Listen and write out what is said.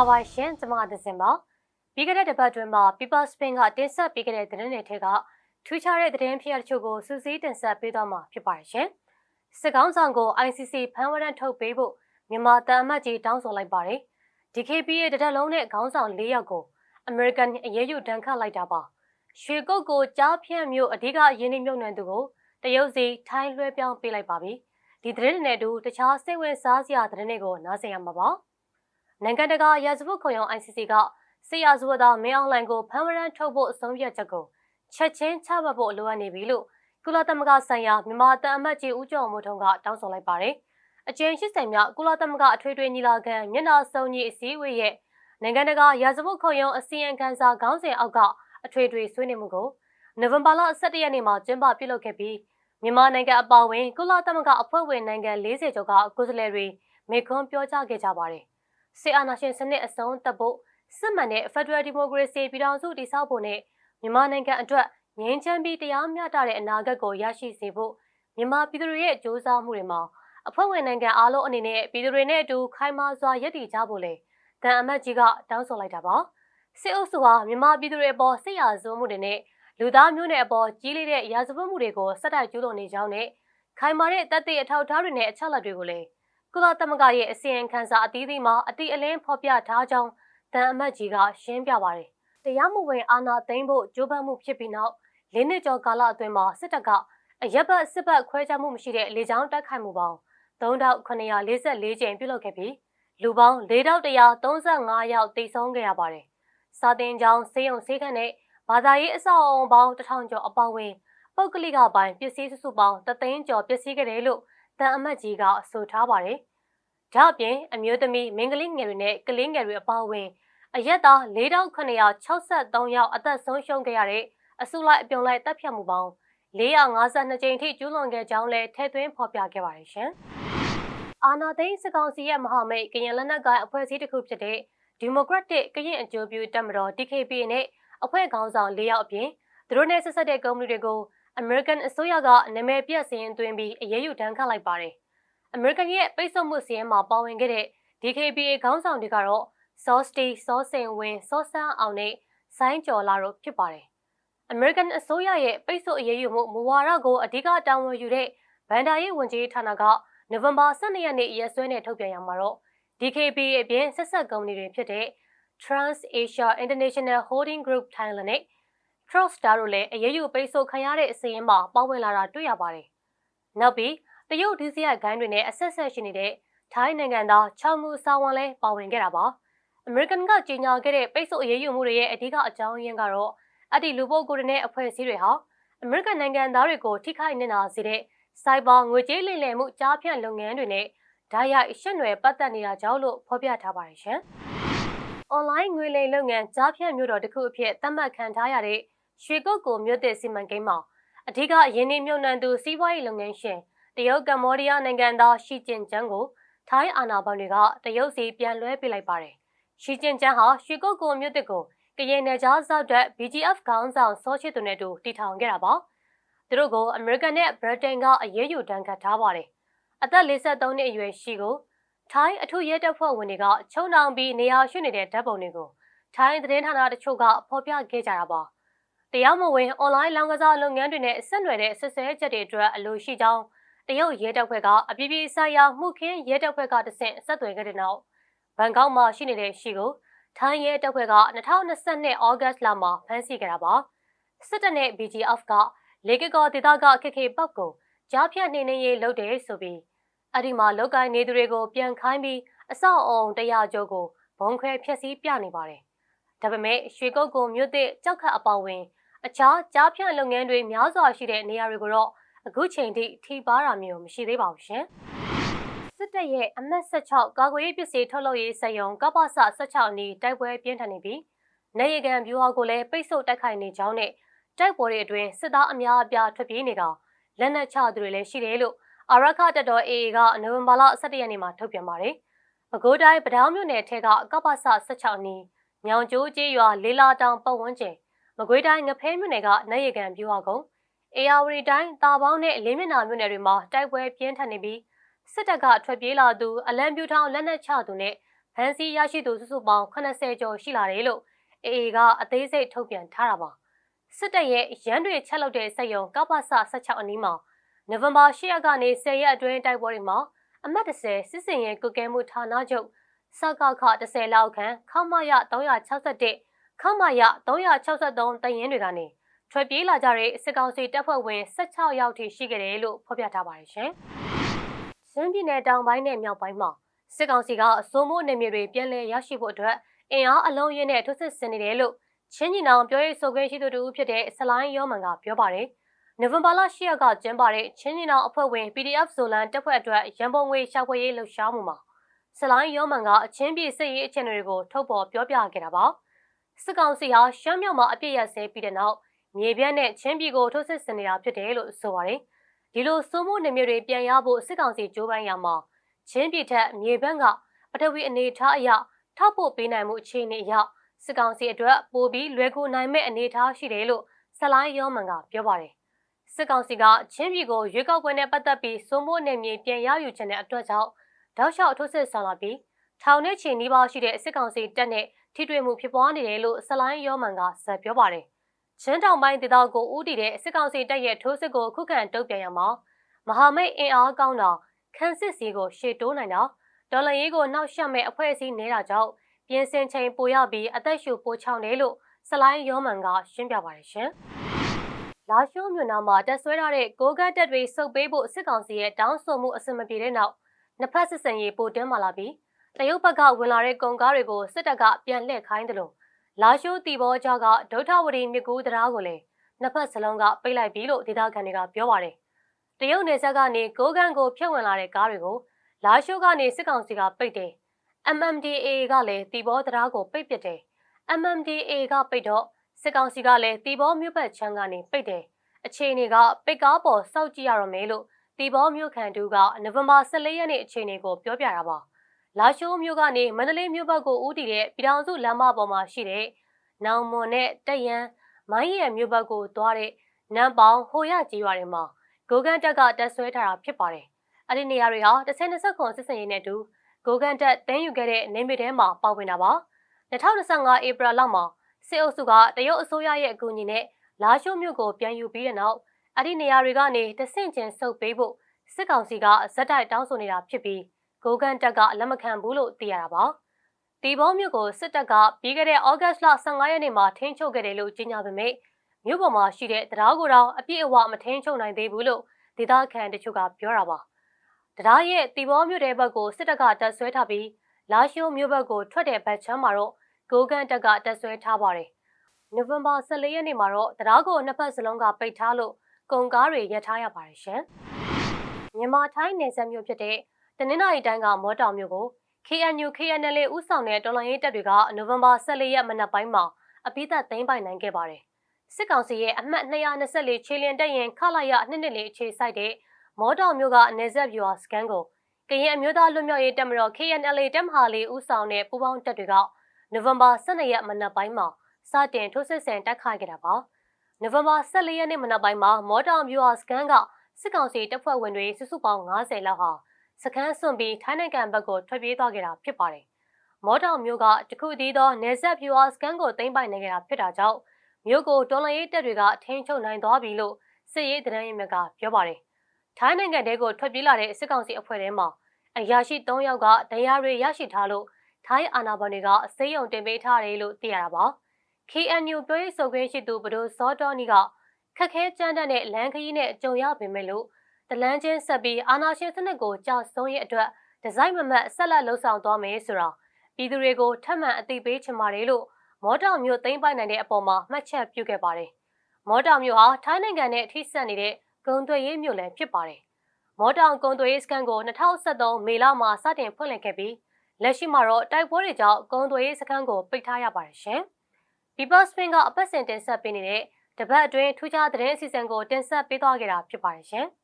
လာပါရှင်ကျွန်မကသစင်ပါပြီးခဲ့တဲ့တပတ်တွင်မှာ People Spin ကတင်ဆက်ပေးခဲ့တဲ့သတင်းတွေထဲကထူးခြားတဲ့သတင်းဖြစ်ရတချို့ကိုစူးစီးတင်ဆက်ပေးသွားမှာဖြစ်ပါတယ်ရှင်စစ်ကောင်းဆောင်ကို ICC ဖမ်းဝရမ်းထုတ်ပေးဖို့မြန်မာတန်အမတ်ကြီးတောင်းဆိုလိုက်ပါတယ် DKP ရဲ့တတက်လုံးနဲ့ခေါင်းဆောင်၄ယောက်ကို American အရေးယူဒဏ်ခတ်လိုက်တာပါရွှေကုတ်ကိုကြားဖြန့်မြို့အဓိကအရင်းနှီးမြှုပ်နှံသူကိုတရုတ်စီထိုင်းလွှဲပြောင်းပေးလိုက်ပါပြီဒီသတင်းတွေနဲ့အတူတခြားစိတ်ဝင်စားစရာသတင်းတွေကိုနားဆင်ရမှာပါ နိုင်ငံတကာရာဇဝတ်ခုံရုံး ICC ကဆီယာဇဝတ်သားမင်းအောင်လှိုင်ကိုဖမ်းဝရမ်းထုတ်ဖို့အဆုံးဖြတ်ချက်ကိုချက်ချင်းချမှတ်ဖို့လိုအပ်နေပြီလို့ကုလသမဂ္ဂဆိုင်ရာမြန်မာတန်အမတ်ကြီးဦးကျော်မိုးထွန်းကတောင်းဆိုလိုက်ပါတယ်။အကျဉ်း80မြောက်ကုလသမဂ္ဂအထွေထွေညီလာခံမျက်နှာစုံကြီးအစည်းအဝေးရဲ့နိုင်ငံတကာရာဇဝတ်ခုံရုံးအစီရင်ခံစာခေါင်းစဉ်အောက်ကအထွေထွေဆွေးနွေးမှုကိုနိုဝင်ဘာလ17ရက်နေ့မှာကျင်းပပြုလုပ်ခဲ့ပြီးမြန်မာနိုင်ငံအပါအဝင်ကုလသမဂ္ဂအဖွဲ့ဝင်နိုင်ငံ40ကျော်ကကိုယ်စားလှယ်တွေမေခွန်းပြောကြားခဲ့ကြပါတယ်။ စစ်အာဏာရှင်စနစ်အဆုံးသတ်ဖို့စစ်မှန်တဲ့ Federal Democracy ပြည်ထောင်စုတည်ဆောက်ဖို့နဲ့မြန်မာနိုင်ငံအတွက်ငြိမ်းချမ်းပြီးတရားမျှတတဲ့အနာဂတ်ကိုရရှိစေဖို့မြန်မာပြည်သူတွေရဲ့ကြိုးစားမှုတွေမှာအဖွဲ့ဝင်နိုင်ငံအားလုံးအနေနဲ့ပြည်သူတွေနဲ့အတူခိုင်မာစွာရည်တည်ကြဖို့လေတန်အမတ်ကြီးကတောင်းဆိုလိုက်တာပါစစ်အုပ်စုဟာမြန်မာပြည်သူတွေအပေါ်စစ်ရာဇဝမှုတွေနဲ့လူသားမျိုးနွယ်အပေါ်ကြီးလေးတဲ့ရာဇဝတ်မှုတွေကိုစက်တိုက်ကျူးလွန်နေကြောင်းနဲ့ခိုင်မာတဲ့တပ်တဲ့အထောက်အထားတွေနဲ့အချက်အလက်တွေကိုလည်း ကုလသမဂ္ဂရဲ့အစီရင်ခံစာအသီးသီးမှာအတိအလင်းဖော်ပြထားကြောင်းတန်အမတ်ကြီးကရှင်းပြပါတယ်။တရားမှုဝင်အာဏာသိမ်းဖို့ကြိုးပမ်းမှုဖြစ်ပြီးနောက်လေးနှစ်ကျော်ကာလအတွင်းမှာစစ်တပ်ကအရက်ဘတ်စစ်ဘတ်ခွဲခြားမှုမရှိတဲ့လေကြောင်းတိုက်ခိုက်မှုပေါင်း3944ကြိမ်ပြုလုပ်ခဲ့ပြီးလူပေါင်း4135ယောက်တိတ်ဆုံးခဲ့ရပါတယ်။စာတင်ကျောင်းဆေးရုံဆေးခန်းနဲ့ဘာသာရေးအဆောက်အအုံပေါင်း1000ကျော်အပါအဝင်ပုတ်ကလိကပိုင်းပစ္စည်းစုစုပေါင်း3သိန်းကျော်ပစ္စည်းခဲ့တယ်လို့ တန်အမတ်ကြီးကဆိုထားပါတယ်။ဒါ့အပြင်အမျိုးသမီးမင်္ဂလိငယ်တွေနဲ့ကလေးငယ်တွေအပါအဝင်အရက်သား4963ယောက်အသက်ဆုံးရှုံးခဲ့ရတဲ့အစုလိုက်အပြုံလိုက်တပ်ဖြတ်မှုပေါင်း452ကြိမ်ထိကျူးလွန်ခဲ့ကြောင်းလည်းထည့်သွင်းဖော်ပြခဲ့ပါတယ်ရှင်။အာနာသိန်းစကောင်စီရဲ့မဟာမိတ်ကရင်လက်နက်ကိုင်အဖွဲ့အစည်းတစ်ခုဖြစ်တဲ့ဒီမိုကရက်တစ်ကရင်အကျိုးပြုတပ်မတော် DKP နဲ့အဖွဲ့ခေါင်းဆောင်၄ယောက်အပြင်သူတို့နဲ့ဆက်ဆက်တဲ့ကုမ္ပဏီတွေကို American အစိုးရကနာမည်ပြစရင်သွင်းပြီးအရေးယူဒဏ်ခတ်လိုက်ပါတယ်။ American ရဲ့ပိတ်ဆို့မှုစီးရင်မှာပါဝင်ခဲ့တဲ့ DKBA ခေါင်းဆောင်တွေကတော့စောစတီစောစင်ဝင်းစောဆန်းအောင်နဲ့ဆိုင်းကျော်လာတို့ဖြစ်ပါတယ်။ American အစိုးရရဲ့ပိတ်ဆို့အရေးယူမှုမူဝါဒကိုအဓိကတာဝန်ယူတဲ့ဗန်ဒါရေးဝန်ကြီးဌာနကနိုဝင်ဘာ12ရက်နေ့ရက်စွဲနဲ့ထုတ်ပြန်ရမှာတော့ DKBA အပြင်ဆက်ဆက်ကုမ္ပဏီတွေဖြစ်တဲ့ Trans Asia International Holding Group Thailand နဲ့ Crossstar တို့လည်းအရေးယူပိတ်ဆို့ခံရတဲ့အစည်းအဝေးမှာပါဝင်လာတာတွေ့ရပါတယ်။နောက်ပြီးတရုတ်ဒုစရိုက်ဂိုင်းတွေနဲ့အဆက်ဆက်ရှိနေတဲ့ထိုင်းနိုင်ငံသားချောင်မူစာဝန်လည်းပါဝင်ခဲ့တာပါ။ American ကကြီးညာခဲ့တဲ့ပိတ်ဆို့အရေးယူမှုတွေရဲ့အဓိကအကြောင်းရင်းကတော့အဲ့ဒီလူပုဂ္ဂိုလ်တွေနဲ့အဖွဲ့အစည်းတွေဟာ American နိုင်ငံသားတွေကိုထိခိုက်နေတာစေတဲ့ Cyber ငွေကြေးလိမ်လည်မှုကြားဖြန့်လုပ်ငန်းတွေနဲ့ဓာတ်ရိုက်ရှင်းနွယ်ပတ်သက်နေတာကြောင့်လို့ဖော်ပြထားပါတယ်ရှင်။ online ငွေလိမ်လုပ်ငန်းကြားဖြန့်မျိုးတော်တစ်ခုအဖြစ်သတ်မှတ်ခံထားရတဲ့ ရွှေကုတ်ကိုမြို့သစ်စီမံကိန်းမှာအဓိကရင်းနှီးမြှုပ်နှံသူစီးပွားရေးလုပ်ငန်းရှင်တရုတ်ကမ္ဘောဒီးယားနိုင်ငံသားရှီကျင်ကျန်းကိုထိုင်းအာဏာပိုင်တွေကတရုတ်စီပြန်လွှဲပေးလိုက်ပါတယ်။ရှီကျင်ကျန်းဟာရွှေကုတ်ကိုမြို့သစ်ကိုကရင်နယ်ကြားစောက်တဲ့ BGF ခေါင်းဆောင်စောချစ်သူနဲ့တူတီထောင်ခဲ့တာပါ။သူတို့ကိုအမေရိကန်နဲ့ဗြိတိန်ကအရေးယူဒဏ်ခတ်ထားပါတယ်။အသက်53နှစ်အရွယ်ရှီကိုထိုင်းအထူးရဲတပ်ဖွဲ့ဝင်တွေကချုံနှောင်ပြီးနေရာရွှေ့နေတဲ့ဓာတ်ပုံတွေကိုထိုင်းသတင်းဌာနတချို့ကဖော်ပြခဲ့ကြတာပါ။ တရားမဝင်အွန်လိုင်းလောင်းကစားလုပ်ငန်းတွေနဲ့ဆက်နွယ်တဲ့ဆက်ဆဲချက်တွေအတွက်အလိုရှိကြောင်းတရုတ်ရဲတပ်ဖွဲ့ကအပြည်ပြည်ဆိုင်ရာမှုခင်းရဲတပ်ဖွဲ့ကတဆင့်ဆက်သွယ်ခဲ့တဲ့နောက်ဘန်ကောက်မှာရှိနေတဲ့ရှီကိုထိုင်းရဲတပ်ဖွဲ့က2022ဩဂတ်လမှာဖမ်းဆီးခဲ့တာပါစစ်တပ်နဲ့ BGF ကလေကကောဒေသကခက်ခဲပောက်ကိုကြားဖြတ်နေနေရေးလုပ်တယ်ဆိုပြီးအဲ့ဒီမှာလောက်ကိုင်းနေသူတွေကိုပြန်ခိုင်းပြီးအဆောက်အုံတရားကျော်ကိုဘုံခွဲဖျက်ဆီးပြနေပါတယ်ဒါပေမဲ့ရွှေကုတ်ကုံမြို့သစ်ကြောက်ခတ်အပောင်ဝင် အခြားကြားဖြန့်လုပ်ငန်းတွေများစွာရှိတဲ့နေရာတွေကိုတော့အခုချိန်ထိထိပါတာမျိုးမရှိသေးပါဘူးရှင်။စစ်တပ်ရဲ့အမတ်16ကာကွယ်ရေးပစ္စည်းထုတ်လုပ်ရေးစက်ရုံကပ္ပစ16အနီးတိုက်ပွဲပြင်းထန်နေပြီးနေရကန်ဗျူဟာကိုလည်းပိတ်ဆို့တိုက်ခိုက်နေကြောင်းနဲ့တိုက်ပွဲတွေအတွင်းစစ်သားအများအပြားထွက်ပြေးနေကလက်နက်ချသူတွေလည်းရှိတယ်လို့အာရခတပ်တော် AA ကနိုဝင်ဘာလ17ရက်နေ့မှာထုတ်ပြန်ပါတယ်။ပဲခူးတိုင်းပဒေါင်းမြို့နယ်ထဲကကပ္ပစ16အနီးညောင်ကျိုးကျေးရွာလေးလာတောင်ပတ်ဝန်းကျင် မကွေးတိုင်းငဖဲမြို့နယ်ကနိုင်ရကန်ပြူဟာကုန်းအေယာဝတီတိုင်းတာပေါင်းနဲ့လင်းမျက်နှာမြို့နယ်တွေမှာတိုက်ပွဲပြင်းထန်နေပြီးစစ်တပ်ကထွက်ပြေးလာသူအလံပြူထောင်လက်နက်ချသူနဲ့ဖမ်းဆီးရရှိသူစုစုပေါင်း80ကျော်ရှိလာတယ်လို့အေအေကအသေးစိတ်ထုတ်ပြန်ထားတာပါစစ်တပ်ရဲ့ရန်တွေချက်လုပ်တဲ့စက်ရုံကပ္ပစ16အနီးမှာနိုဝင်ဘာ10ရက်ကနေ10ရက်အတွင်းတိုက်ပွဲတွေမှာအမှတ်30စစ်စင်ရဲ့ကုကဲမှုဌာနချုပ်စကခ30လောက်ခန့်ခမရ361 ခမရ363တရင်တွေကနေထွက်ပြေးလာကြတဲ့စစ်ကောင်စီတပ်ဖွဲ့ဝင်16ယောက်ထိရှိခဲ့တယ်လို့ဖော်ပြထားပါတယ်ရှင်။ရှမ်းပြည်နယ်တောင်ပိုင်းနဲ့မြောက်ပိုင်းမှာစစ်ကောင်စီကအစိုးမိုးနေမြေတွေပြန်လည်ရရှိဖို့အတွက်အင်အားအလုံးရင်းနဲ့ထိုးစစ်ဆင်နေတယ်လို့ချင်းညီနောင်ပြောရေးဆိုခွင့်ရှိသူတူဖြစ်တဲ့ဆလိုင်းရောမန်ကပြောပါတယ်။နိုဝင်ဘာလ10ရက်ကကျင်းပတဲ့ချင်းညီနောင်အဖွဲ့ဝင် PDF ဇိုလန်တပ်ဖွဲ့အတွက်ရန်ပုံငွေရှာဖွေရေးလှုပ်ရှားမှုမှာဆလိုင်းရောမန်ကအချင်းပြည်စစ်ရေးအခြေအနေတွေကိုထုတ်ပေါ်ပြောပြခဲ့တာပါ။ စစ်ကောင်စီဟာရှမ်းမြောက်မှာအပြစ်ရဆဲပြီးတဲ့နောက်မြေပြန့်နဲ့ချင်းပြည်ကိုထိုးစစ်ဆင်နေတာဖြစ်တယ်လို့ဆိုပါတယ်။ဒီလိုစိုးမိုးနေမြေတွေပြန်ရဖို့စစ်ကောင်စီကြိုးပမ်းရမှာချင်းပြည်ထက်မြေဘက်ကပထဝီအနေထားအရထောက်ပို့ပေးနိုင်မှုအခြေအနေအရစစ်ကောင်စီအတွက်ပိုပြီးလွယ်ကူနိုင်မဲ့အနေအထားရှိတယ်လို့ဆလိုင်းရောမန်ကပြောပါတယ်။စစ်ကောင်စီကချင်းပြည်ကိုရွေးကောက်ပွဲနဲ့ပတ်သက်ပြီးစိုးမိုးနေမြေပြန်ရယူခြင်းတဲ့အတွက်ကြောင့်တောက်လျှောက်ထိုးစစ်ဆင်လာပြီးထောင်နဲ့ချီနီးပါးရှိတဲ့စစ်ကောင်စီတပ်နဲ့ ထိတွေ့မှုဖြစ်ပွားနေတယ်လို့ဆလိုင်းရောမန်ကဆက်ပြောပါတယ်။ချင်းတောင်ပိုင်းဒေသကိုဦးတည်တဲ့စစ်ကောင်စီတပ်ရဲ့ထိုးစစ်ကိုခုခံတုံ့ပြန်ရမှာမဟာမိတ်အင်အားကောင်းတာခန်းစစ်စီကိုရှေ့တိုးနိုင်တာဒေါ်လာရေးကိုနှောက်ယှက်မဲ့အဖွဲ့အစည်းနေတာကြောင့်ပြင်ဆင်ချိန်ပိုရပြီးအသက်ရှူပိုချောင်းတယ်လို့ဆလိုင်းရောမန်ကရှင်းပြပါတယ်ရှင်။လာရှိုးမြို့နာမှာတက်ဆွဲထားတဲ့ကိုကတ်တက်တွေစုပ်ပေးဖို့စစ်ကောင်စီရဲ့တောင်းဆိုမှုအစမပြေတဲ့နောက်နှစ်ဖက်စစ်စင်ရေးပိုတင်းမာလာပြီး တရုတ်ဘက်ကဝင်လာတဲ့ကုန်ကားတွေကိုစစ်တပ်ကပြန်လှည့်ခိုင်းတယ်လို့လာရှိုးတီဘောကြားကဒုထဝရီမြကူးတရားကိုလည်းနှစ်ဖက်စလုံးကပိတ်လိုက်ပြီလို့ဒေသခံတွေကပြောပါတယ်။တရုတ်နယ်စပ်ကနေကိုကန့်ကိုဖြတ်ဝင်လာတဲ့ကားတွေကိုလာရှိုးကနေစစ်ကောင်စီကပိတ်တယ် MMDA ကလည်းတီဘောတရားကိုပိတ်ပစ်တယ် MMDA ကပိတ်တော့စစ်ကောင်စီကလည်းတီဘောမြို့ပတ်ချမ်းကနေပိတ်တယ်အခြေအနေကပိတ်ကားပေါ်စောက်ကြည့်ရတော့မယ်လို့တီဘောမြို့ခံတူကနိုဝင်ဘာ14ရက်နေ့အခြေအနေကိုပြောပြတာပါ လာရှိုးမြို့ကနေမန္တလေးမြို့ဘက်ကိုဦးတည်တဲ့ပြည်ထောင်စုလမ်းမပေါ်မှာရှိတဲ့နောင်မွန်နဲ့တက်ရန်မိုင်းရံမြို့ဘက်ကိုသွားတဲ့နမ်ပေါင်ဟိုရကြီးရွာတွေမှာဂိုကန်တက်ကတက်ဆွဲထားတာဖြစ်ပါတယ်အဲ့ဒီနေရာတွေဟာ10-20ခွန်စစ်စင်ရေးနဲ့အတူကိုကန်တက်တင်းယူခဲ့တဲ့နေမီထဲမှာပါဝင်တာပါ2025ဧပြီလမှာစစ်အုပ်စုကတရုတ်အစိုးရရဲ့အကူအညီနဲ့လာရှိုးမြို့ကိုပြန်ယူပြီးတဲ့နောက်အဲ့ဒီနေရာတွေကနေတဆင့်ချင်းဆုတ်ပေးဖို့စစ်ကောင်စီကဇက်တိုက်တောင်းဆိုနေတာဖြစ်ပြီး ကိုကန်တက်ကလက်မခံဘူးလို့သိရတာပါဒီဘောမြို့ကိုစစ်တပ်ကပြီးခဲ့တဲ့ဩဂတ်စ်လ15ရက်နေ့မှာထိန်းချုပ်ခဲ့တယ်လို့ကြေညာပေမဲ့မြို့ပေါ်မှာရှိတဲ့တရားကိုယ်တော်အပြည့်အဝမထိန်းချုပ်နိုင်သေးဘူးလို့ဒေသခံတချို့ကပြောတာပါတရားရဲ့တီဘောမြို့တဲ့ဘက်ကိုစစ်တပ်ကတပ်ဆွဲထားပြီးလာရှိုးမြို့ဘက်ကိုထွက်တဲ့ဘက်ချမ်းမှာတော့ဂိုကန်တပ်ကတပ်ဆွဲထားပါတယ်။နိုဝင်ဘာ14ရက်နေ့မှာတော့တရားကိုနှစ်ဖက်စလုံးကပိတ်ထားလို့ကုန်ကားတွေရပ်ထားရပါတယ်ရှင်။မြန်မာထိုင်းနယ်စပ်မြို့ဖြစ်တဲ့ တနင်္လာရီတိုင်းကမော်တော်မြို့ကို KNU KNL ဦးဆောင်တဲ့တော်လှန်ရေးတပ်တွေကနိုဝင်ဘာ14ရက်မနက်ပိုင်းမှာအပိသက်သိမ်းပိုက်နိုင်ခဲ့ပါတယ်။စစ်ကောင်စီရဲ့အမှတ်224ခြေလျင်တပ်ရင်ခလာရနှစ်နှစ်လေးအခြေစိုက်တဲ့မော်တော်မြို့ကနေဆက်ဗျူဟာစကန်ကိုကရင်အမျိုးသားလွတ်မြောက်ရေးတပ်မတော် KNLA တပ်မဟာလေးဦးဆောင်တဲ့ပူးပေါင်းတပ်တွေကနိုဝင်ဘာ12ရက်မနက်ပိုင်းမှာစတင်ထိုးစစ်ဆင်တိုက်ခိုက်ခဲ့တာပါ။နိုဝင်ဘာ14ရက်နေ့မနက်ပိုင်းမှာမော်တော်ဗျူဟာစကန်ကစစ်ကောင်စီတပ်ဖွဲ့ဝင်တွေစုစုပေါင်း90လောက်ဟာ စခန်းစွန့်ပြီးထိုင်းနိုင်ငံဘက်ကိုထွက်ပြေးသွားခဲ့တာဖြစ်ပါတယ်။မော်တော်မျိုးကတခုတည်းသောနေဆက်ဗျူဟာစကန်ကိုသိမ်းပိုက်နိုင်ခဲ့တာဖြစ်တာကြောင့်မြို့ကိုတော်လရေးတပ်တွေကထိန်းချုပ်နိုင်သွားပြီလို့စစ်ရေးသတင်းရင်းမြစ်ကပြောပါတယ်ထိုင်းနိုင်ငံတဲကိုထွက်ပြေးလာတဲ့စစ်ကောင်စီအဖွဲ့ထဲမှာအရာရှိ3ယောက်ကဒဏ်ရာတွေရရှိထားလို့ထိုင်းအာဏာပိုင်တွေကစေယုံတင်ပေးထားတယ်လို့သိရတာပါ KNU ပြောရေးဆိုခွင့်ရှိသူဘဒိုစောတော်နီကခက်ခဲကြမ်းတမ်းတဲ့လမ်းခရီးနဲ့ကြုံရပေမဲ့လို့ တလန်းချင်းဆက်ပြီးအာဏာရှင်စနစ်ကိုကြောက်ဆုံးရဲ့အတွက်ဒီဇိုင်းမမတ်ဆက်လက်လှုပ်ဆောင်သွားမယ်ဆိုတာပြည်သူတွေကိုထပ်မံအသိပေးချင်ပါတယ်လို့မော်တော်မျိုးသိမ်းပိုက်နိုင်တဲ့အပေါ်မှာမှတ်ချက်ပြုခဲ့ပါတယ်မော်တော်မျိုးဟာထိုင်းနိုင်ငံနဲ့ထိစပ်နေတဲ့ဂုံသွေးရေးမြို့လည်းဖြစ်ပါတယ်။မော်တောင်ဂုံသွေးရေးစခန်းကို2023မေလမှာစတင်ဖွင့်လှစ်ခဲ့ပြီးလက်ရှိမှာတော့တိုက်ပွဲတွေကြောင့်ဂုံသွေးရေးစခန်းကိုပိတ်ထားရပါတယ်ရှင်။ People Spin ကအပတ်စဉ်တင်ဆက်ပေးနေတဲ့တပတ်အတွင်းထူးခြားသတင်းအစီအစဉ်ကိုတင်ဆက်ပေးသွားခဲ့တာဖြစ်ပါတယ်ရှင်။